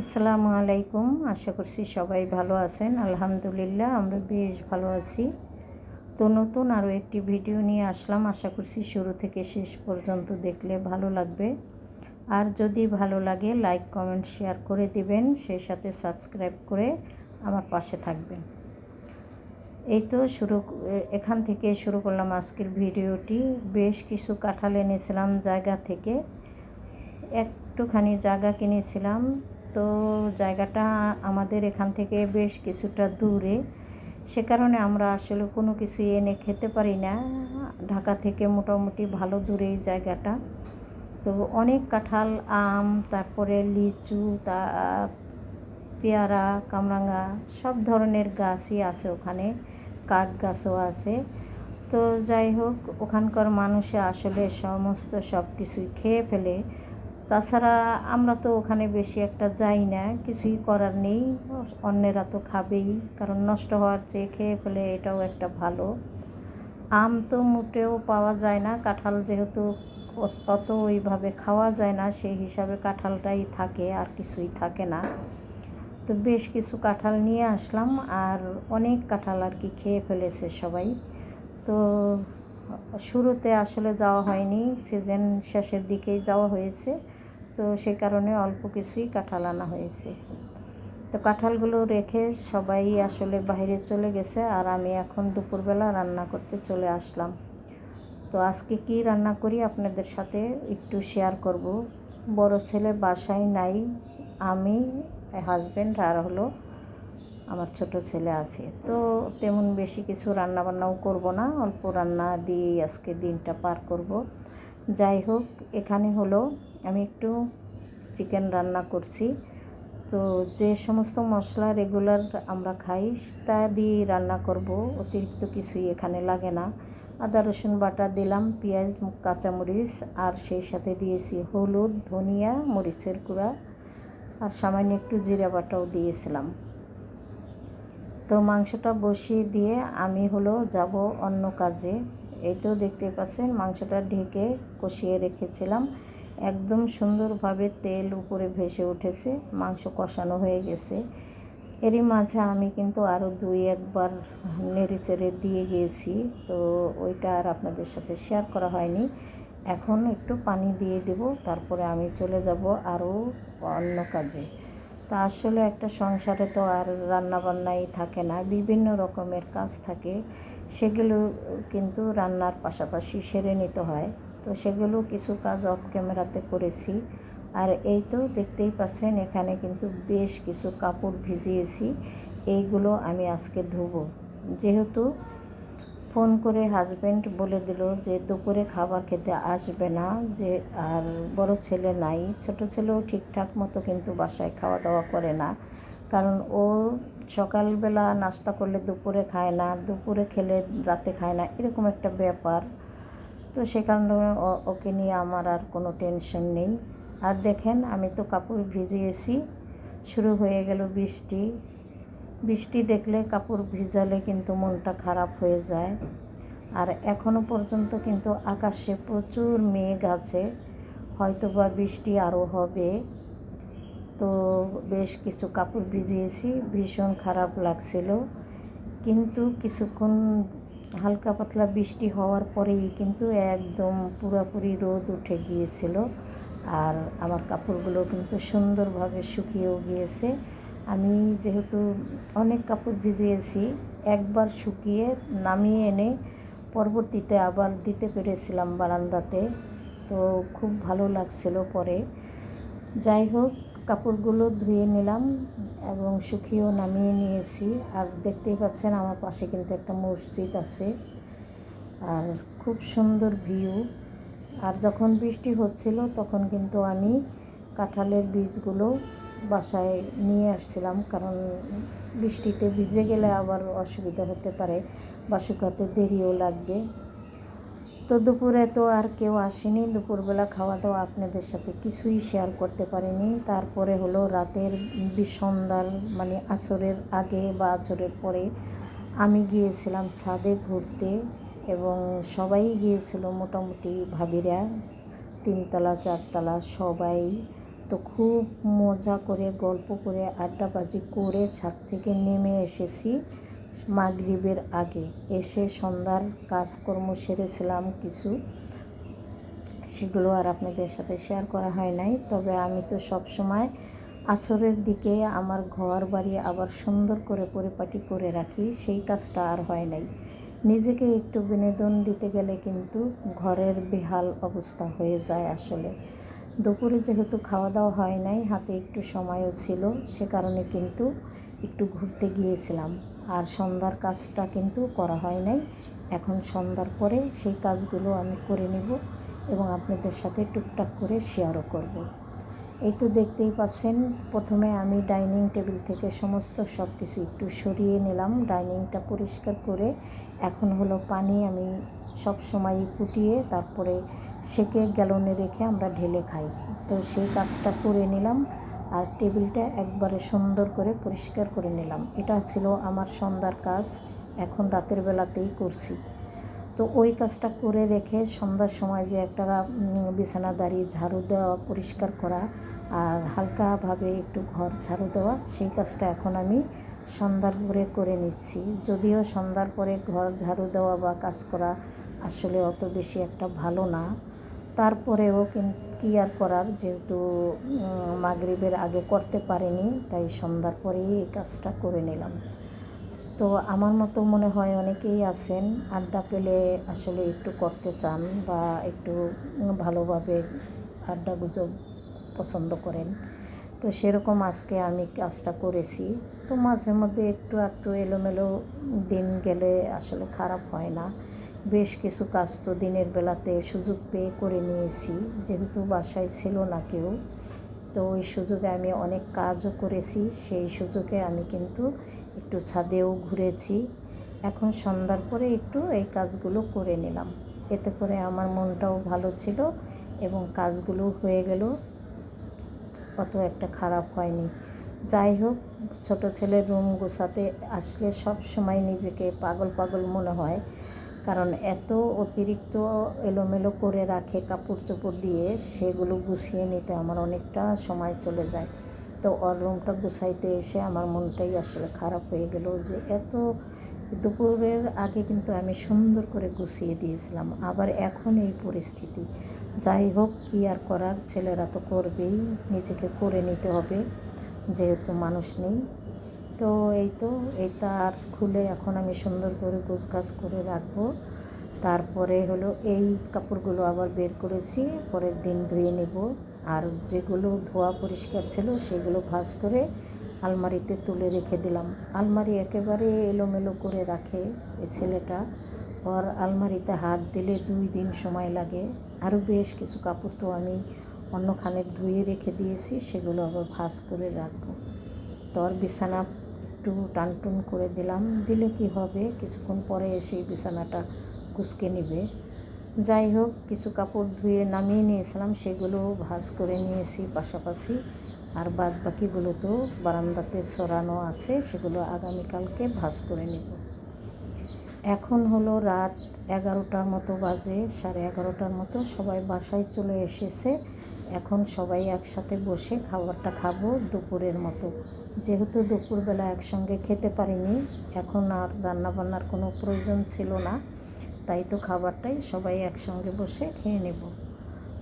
আসসালামু আলাইকুম। আশা করছি সবাই ভালো আছেন। আলহামদুলিল্লাহ, আমরা বেশ ভালো আছি। তো নতুন আরও একটি ভিডিও নিয়ে আসলাম। আশা করছি শুরু থেকে শেষ পর্যন্ত দেখলে ভালো লাগবে। আর যদি ভালো লাগে, লাইক, কমেন্ট, শেয়ার করে দিবেন। সেই সাথে সাবস্ক্রাইব করে আমার পাশে থাকবেন। এই তো শুরু, এখান থেকে শুরু করলাম আজকের ভিডিওটি। বেশ কিছু কাঁঠাল এনেছিলাম জায়গা থেকে। একটুখানি জায়গা কিনেছিলাম। তো জায়গাটা আমাদের এখান থেকে বেশ কিছুটা দূরে। সে কারণে আমরা আসলে কোনো কিছু এনে খেতে পারি না। ঢাকা থেকে মোটামুটি ভালো দূরে এই জায়গাটা। তো অনেক কাঁঠাল, আম, তারপরে লিচু, তা, পেয়ারা কামরাঙ্গা সব ধরনের গাছই আছে ওখানে। কাঠ গাছও আছে। তো যাই হোক, ওখানকার মানুষে আসলে সমস্ত সব কিছুই খেয়ে ফেলে। তাছাড়া আমরা তো ওখানে বেশি একটা যাই না, কিছুই করার নেই, অন্যেরা তো খাবেই, কারণ নষ্ট হওয়ার চেয়ে খেয়ে ফেলে এটাও একটা ভালো। আম তো মোটেও পাওয়া যায় না, কাঁঠাল যেহেতু অত ওইভাবে খাওয়া যায় না, সেই হিসাবে কাঁঠালটাই থাকে, আর কিছুই থাকে না। তো বেশ কিছু কাঁঠাল নিয়ে আসলাম, আর অনেক কাঁঠাল আর কি খেয়ে ফেলেছে সবাই। তো শুরুতে আসলে যাওয়া হয়নি সিজন শেষের দিকেই যাওয়া হয়েছে। তো সেই কারণে অল্প কিছুই কাঁঠাল আনা হয়েছে। তো কাঁঠালগুলো রেখে সবাই আসলে বাইরে চলে গেছে আর আমি এখন দুপুরবেলা রান্না করতে চলে আসলাম। তো আজকে কি রান্না করি আপনাদের সাথে একটু শেয়ার করব। বড় ছেলে বাসায় নাই, আমি হাজব্যান্ড আর হলো আমার ছোট ছেলে আছে। তো তেমন বেশি কিছু রান্নাবান্নাও করব না, অল্প রান্না দিয়েই আজকে দিনটা পার করব। যাই হোক, এখানে হলো আমি একটু চিকেন রান্না করছি। তো যে সমস্ত মশলা রেগুলার আমরা খাই, তা দিয়ে রান্না করব। অতিরিক্ত কিছুই এখানে লাগে না। আদা, রসুন বাটা দিলাম, পেঁয়াজ কাঁচামরিচ, আর সেই সাথে দিয়েছি হলুদ, ধনিয়া, মরিচের গুঁড়া, আর সামান্য একটু জিরা বাটাও দিয়েছিলাম। তো মাংসটা বসিয়ে দিয়ে আমি হলো যাব অন্য কাজে। এই তো দেখতে পাচ্ছেন, মাংসটা ঢেকে কষিয়ে রেখেছিলাম। একদম সুন্দরভাবে তেল উপরে ভেসে উঠেছে, মাংস কষানো হয়ে গেছে। এরই মাঝে আমি কিন্তু আরও দুই একবার নেড়ে চেড়ে দিয়ে গিয়েছি, তো ওইটা আর আপনাদের সাথে শেয়ার করা হয়নি। এখন একটু পানি দিয়ে দেব, তারপরে আমি চলে যাব আরও অন্য কাজে। তা আসলে একটা সংসারে তো আর রান্নাবান্নাই থাকে না, বিভিন্ন রকমের কাজ থাকে। সেগুলো কিন্তু রান্নার পাশাপাশি সেরে নিতে হয়। তো সেগুলো কিছু কাজ অফ ক্যামেরাতে করেছি। আর এই তো দেখতেই পাচ্ছেন, এখানে কিন্তু বেশ কিছু কাপড় ভিজিয়েছি। এইগুলো আমি আজকে ধুবো। যেহেতু ফোন করে হাজব্যান্ড বলে দিল যে, দুপুরে খাবার খেতে আসবে না। যে, আর বড় ছেলে নাই। ছোট ছেলেও ঠিকঠাক মতো কিন্তু বাসায় খাওয়া দাওয়া করে না। কারণ ও সকালবেলা নাস্তা করলে দুপুরে খায় না, দুপুরে খেলে রাতে খায় না, এরকম একটা ব্যাপার। তো সে কারণে ওকে নিয়ে আমার আর কোনো টেনশন নেই। আর দেখেন, আমি তো কাপড় ভিজিয়েছি, শুরু হয়ে গেল বৃষ্টি। বৃষ্টি দেখলে কাপড় ভিজালে কিন্তু মনটা খারাপ হয়ে যায়। আর এখনও পর্যন্ত কিন্তু আকাশে প্রচুর মেঘ আছে হয়তো বা বৃষ্টি আরও হবে। তো বেশ কিছু কাপড় ভিজিয়েছি, ভীষণ খারাপ লাগছিল। কিন্তু কিছুক্ষণ হালকা পাতলা বৃষ্টি হওয়ার পরেই কিন্তু একদম পুরোপুরি রোদ উঠে গিয়েছিল। আর আমার কাপড়গুলো কিন্তু সুন্দরভাবে শুকিয়েও গিয়েছে। আমি যেহেতু অনেক কাপড় ভিজিয়েছি, একবার শুকিয়ে নামিয়ে এনে পরবর্তীতে আবার দিতে পেরেছিলাম বারান্দাতে। তো খুব ভালো লাগছিল পরে। যাই হোক কাপড়গুলো ধুয়ে নিলাম এবং শুকিয়েও নামিয়ে নিয়েছি। আর দেখতেই পাচ্ছেন আমার পাশে কিন্তু একটা মসজিদ আছে। আর খুব সুন্দর ভিউ। আর যখন বৃষ্টি হচ্ছিল, তখন কিন্তু আমি কাঁঠালের বীজগুলো বাসায় নিয়ে আসছিলাম। কারণ বৃষ্টিতে ভিজে গেলে আবার অসুবিধা হতে পারে, বা শুকাতে দেরিও লাগবে। তো দুপুরে তো আর কেউ আসেনি। দুপুরবেলা খাওয়া দাওয়া আপনাদের সাথে কিছুই শেয়ার করতে পারিনি। তারপরে হলো রাতের বিসন্ধ্যার মানে আছরের আগে বা আছরের পরে আমি গিয়েছিলাম ছাদে ঘুরতে এবং সবাই গিয়েছিল মোটামুটি ভাবিরা। তিনতলা, চারতলা, সবাই। তো খুব মজা করে, গল্প করে, আড্ডাবাজি করে ছাদ থেকে নেমে এসেছি। মাগরিবের আগে এসে সন্ধ্যার কাজকর্ম সেরেছিলাম কিছু। সেগুলো আর আপনাদের সাথে শেয়ার করা হয় নাই। তবে আমি তো সব সময় আসরের দিকে আমার ঘর বাড়ি আবার সুন্দর করে পরিপাটি করে রাখি, সেই কাজটা আর হয় নাই। নিজেকে একটু বিনোদন দিতে গেলে কিন্তু ঘরের বেহাল অবস্থা হয়ে যায় আসলে। দুপুরে যেহেতু খাওয়া দাওয়া হয় নাই, হাতে একটু সময়ও ছিল, সে কারণে কিন্তু একটু ঘুরতে গিয়েছিলাম। আর সন্ধ্যার কাজটা কিন্তু করা হয় নাই। এখন সন্ধ্যার পরে সেই কাজগুলো আমি করে নেব এবং আপনাদের সাথে টুকটাক করে শেয়ারও করব। এই তো দেখতেই পাচ্ছেন, প্রথমে আমি ডাইনিং টেবিল থেকে সমস্ত সব কিছু একটু সরিয়ে নিলাম। ডাইনিংটা পরিষ্কার করে এখন হলো পানি আমি সব সময় ফুটিয়ে তারপরে সেকে গ্যালনে রেখে আমরা ঢেলে খাই। তো সেই কাজটা করে নিলাম। আর টেবিলটা একবারে সুন্দর করে পরিষ্কার করে নিলাম। এটা ছিল আমার সন্ধ্যার কাজ, এখন রাতের বেলাতেই করছি। তো ওই কাজটা করে রেখে সন্ধ্যার সময় যে একটা বিছানা দাঁড়িয়ে ঝাড়ু দেওয়া, পরিষ্কার করা আর হালকাভাবে একটু ঘর ঝাড়ু দেওয়া, সেই কাজটা এখন আমি সন্ধ্যার পরে করে নিচ্ছি। যদিও সন্ধ্যার পরে ঘর ঝাড়ু দেওয়া বা কাজ করা আসলে অত বেশি একটা ভালো না। তারপরেও কি আর করার? যেহেতু মাগরিবের আগে করতে পারিনি, তাই সন্ধ্যার পরেই এই কাজটা করে নিলাম। তো আমার মতো মনে হয় অনেকেই আছেন, আড্ডা পেলে আসলে একটু করতে চান বা একটু ভালোভাবে আড্ডা গুজব পছন্দ করেন। তো সেরকম আজকে আমি কাজটা করেছি। তো মাঝে মধ্যে একটু একটু এলোমেলো দিন গেলে আসলে খারাপ হয় না। বেশ কিছু কাজ তো দিনের বেলাতে সুযোগ পেয়ে করে নিয়েছি, যেহেতু বাসায় ছিল না কেউ। তো ওই সুযোগে আমি অনেক কাজও করেছি, সেই সুযোগে আমি কিন্তু একটু ছাদেও ঘুরেছি। এখন সন্ধ্যার পরে একটু এই কাজগুলো করে নিলাম। এতে করে আমার মনটাও ভালো ছিল এবং কাজগুলো হয়ে গেল। অত একটা খারাপ হয়নি। যাই হোক, ছোটো ছেলের রুম গোছাতে আসলে সব সময় নিজেকে পাগল পাগল মনে হয়। কারণ এত অতিরিক্ত এলোমেলো করে রাখে কাপড় চোপড় দিয়ে, সেগুলো গুছিয়ে নিতে আমার অনেকটা সময় চলে যায়। তো ওর রুমটা গুছাইতে এসে আমার মনটাই আসলে খারাপ হয়ে গেল যে এত দুপুরের আগে কিন্তু আমি সুন্দর করে গুছিয়ে দিয়েছিলাম। আবার এখন এই পরিস্থিতি। যাই হোক, কী আর করার? ছেলেরা তো করবেই, নিজেকে করে নিতে হবে। যেহেতু মানুষ নেই তো এই তো এটা আর খুলে এখন আমি সুন্দর করে গোছগাছ করে রাখব। তারপরে হলো এই কাপড়গুলো আবার বের করেছি, পরের দিন ধুয়ে নেব। আর যেগুলো ধোয়া পরিষ্কার ছিল সেগুলো ভাজ করে আলমারিতে তুলে রেখে দিলাম। আলমারি একেবারে এলোমেলো করে রাখে এ ছেলেটা। ওর আলমারিতে হাত দিলে দুই দিন সময় লাগে। আরও বেশ কিছু কাপড় তো আমি অন্যখানে ধুয়ে রেখে দিয়েছি, সেগুলো আবার ভাজ করে রাখব। তো ওর বিছানা একটু টানটুন করে দিলাম। দিলে কি হবে? কিছুক্ষণ পরে এসে বিছানাটা কুচকে নিবে। যাই হোক, কিছু কাপড় ধুয়ে নামিয়ে নিয়েছিলাম, সেগুলো ভাজ করে নিয়েছি পাশাপাশি। আর বাদ বাকিগুলো তো বারান্দাতে ছড়ানো আছে, সেগুলো আগামীকালকে ভাজ করে নেব। এখন হলো রাত এগারোটার মতো বাজে, সাড়ে এগারোটার মতো। সবাই বাসায় চলে এসেছে। এখন সবাই একসাথে বসে খাবারটা খাব দুপুরের মতো। যেহেতু দুপুরবেলা একসঙ্গে খেতে পারিনি, এখন আর রান্নাবান্নার কোনো প্রয়োজন ছিল না। তাই তো খাবারটাই সবাই একসঙ্গে বসে খেয়ে নেব।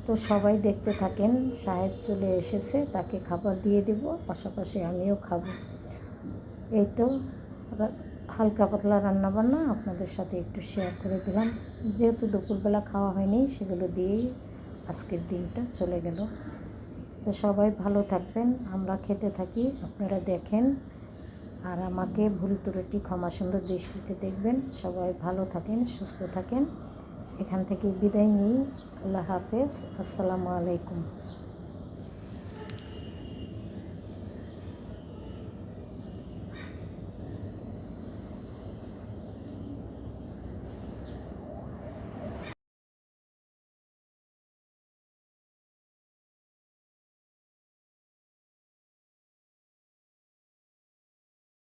তো সবাই দেখতে থাকেন, সাহেব চলে এসেছে, তাকে খাবার দিয়ে দেব, পাশাপাশি আমিও খাব। এই তো হালকা পাতলা রান্নাবান্না আপনাদের সাথে একটু শেয়ার করে দিলাম। যেহেতু দুপুরবেলা খাওয়া হয়নি, সেগুলো দিয়েই আজকের দিনটা চলে গেল। তো সবাই ভালো থাকবেন, আমরা খেতে থাকি, আপনারা দেখেন। আর আমাকে ভুল ত্রুটি ক্ষমা সুন্দর দৃষ্টিতে দেখবেন। সবাই ভালো থাকেন, সুস্থ থাকেন। এখান থেকে বিদায় নিই। আল্লাহ হাফেজ। আসসালামু আলাইকুম।